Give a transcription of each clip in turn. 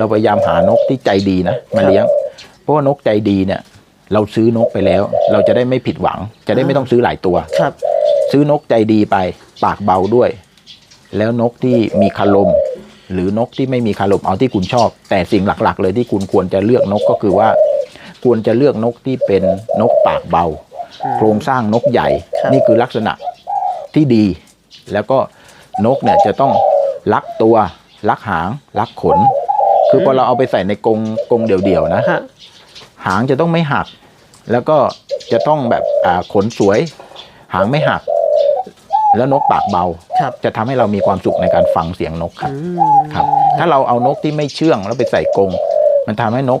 เราพยายามหานกที่ใจดีนะมาเลี้ยง เพราะว่านกใจดีเนี่ย เราซื้อนกไปแล้ว เราจะได้ไม่ผิดหวัง จะได้ไม่ต้องซื้อหลายตัว ครับ ซื้อนกใจดีไป ปากเบาด้วย แล้วนกที่มีคารม หรือนกที่ไม่มีคารมเอาที่คุณชอบ แต่สิ่งหลัก ๆ เลยที่คุณควรจะเลือกนกก็คือว่า ควรจะเลือกนกที่เป็นนกปากเบา โครงสร้างนกใหญ่ ครับ นี่คือลักษณะที่ดี แล้วก็นกเนี่ยจะต้องรักตัว รักหาง รักขน คือพอเราเอาไปใส่ในกรงกรงเดี่ยวๆนะฮะหางจะต้องไม่หัก แล้วก็จะต้องแบบอ่าขนสวย หางไม่หัก แล้วนกปากเบา ครับ จะทำให้เรามีความสุขในการฟังเสียงนกครับอืมครับ ถ้าเราเอานกที่ไม่เชื่องแล้วไปใส่กรงมันทำให้นก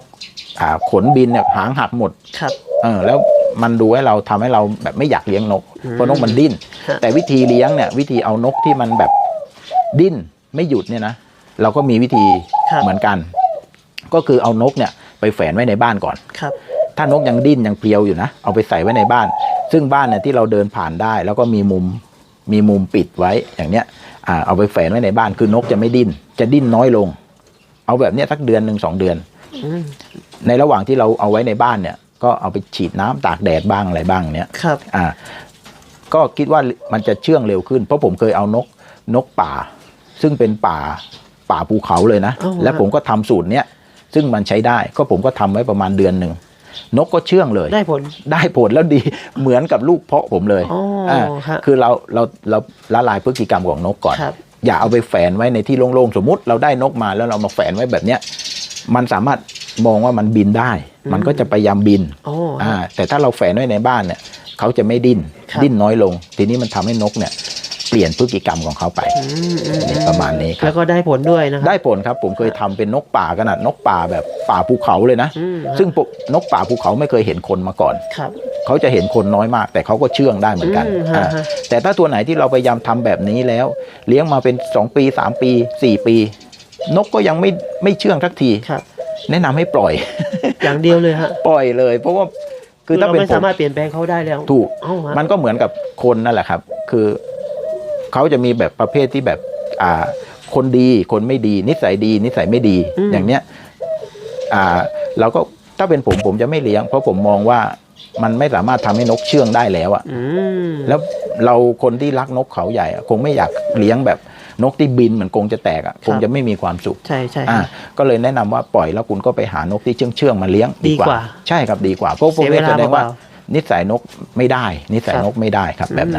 อ่าขนบินเนี่ยหางหักหมด ครับ เออแล้วมันดูให้เราทำให้เราแบบไม่อยากเลี้ยงนกอืมเพราะนกมันดิ้น ฮะ แต่วิธีเลี้ยงเนี่ย วิธีเอานกที่มันแบบดิ้นไม่หยุดเนี่ยนะเราก็มีวิธีครับ เหมือนกัน ก็คือเอานกเนี่ยไปแฝนไว้ในบ้านก่อนครับถ้านกยังดิ้นยังเพลียวอยู่นะ เอาไปใส่ไว้ในบ้าน ซึ่งบ้านเนี่ยที่เราเดินผ่านได้ แล้วก็มีมุมมีมุมปิดไว้อย่างเนี้ยอ่าเอาไปแฝนไว้ในบ้านคือนกจะไม่ดิ้นจะดิ้นน้อยลง เอาแบบเนี้ยสักเดือนหนึ่งสองเดือนอืมในระหว่างที่เราเอาไว้ในบ้านเนี่ย ก็เอาไปฉีดน้ำตากแดดบ้างอะไรบ้างเนี้ยครับอ่าก็คิดว่ามันจะเชื่องเร็วขึ้น เพราะผมเคยเอานกนกป่า ซึ่งเป็นป่า ป่าภูเขาเลยนะอ๋อและผมก็ทำสูตรเนี้ยซึ่งมันใช้ได้ก็ผมก็ทำไว้ประมาณเดือนหนึ่งนกก็เชื่องเลย ได้ผลได้ผลแล้วดีเหมือนกับลูกเพาะผมเลยอ๋ออ่าฮะคือเราเราเราละลายพฤติกรรมของนกก่อนครับอย่าเอาไปแฝนไว้ในที่โล่งๆ สมมติเราได้นกมาแล้วเรามาแฝนไว้แบบเนี้ยมันสามารถมองว่ามันบินได้ มันก็จะพยายามบินโอ้อ่าแต่ถ้าเราแฝนไว้ในบ้านเนี่ยเขาจะไม่ดิ้นครับดิ้นน้อยลง ทีนี้มันทำให้นกเนี่ย เปลี่ยนพฤติกรรมของเขาไปอืมอืมอืมประมาณนี้คแล้รับวก็ได้ผลด้วยนะครับได้ผลครับผมเคยทำเป็นนกป่าขนาดนกป่าแบบป่าภูเขาเลยนะอืมฮะซึ่งปกนกป่าภูเขาไม่เคยเห็นคนมาก่อนครับเขาจะเห็นคนน้อยมาก แต่เขาก็เชื่องได้เหมือนกันอืมฮะอ่าฮะแต่ถ้าตัวไหนที่เราพยายามทำแบบนี้แล้ว เลี้ยงมาเป็น 2 ปี 3 ปี 4 ปี นกก็ยังไม่ไม่เชื่องสักทีครับแนะนำให้ปล่อย อย่างเดียวเลยฮะปล่อยเลย เพราะว่าคือถ้าเราเป็นไม่ผสามมารถเปลี่ยนแปลงเขาได้แล้วถูกเอ้าฮะมันก็เหมือนกับคนนั่นแหละครับ คือ เขาจะมีแบบประเภทที่แบบอ่าคนดีคนไม่ดี นิสัยดี นิสัยไม่ดี อย่างเนี้ยอ่าเราก็ถ้าเป็นผมผมจะไม่เลี้ยง เพราะผมมองว่ามันไม่สามารถทำให้นกเชื่องได้แล้วอะอืมแล้วเราคนที่รักนกเขาใหญ่อะคงไม่อยากเลี้ยงแบบนกที่บินเหมือนกรงจะแตกอะคงจะไม่มีความสุข ใช่ใช่อ่าฮะก็เลยแนะนำว่าปล่อยแล้วคุณก็ไปหานกที่เชื่องเชื่องๆมาเลี้ยงดีกว่า ใช่ครับดีกว่าเพราะพวกเสียเวนี้ลาแสดงว่าเปล่า นิสัยนกไม่ได้ นิสัยครับนกไม่ได้ครับแบบนั้น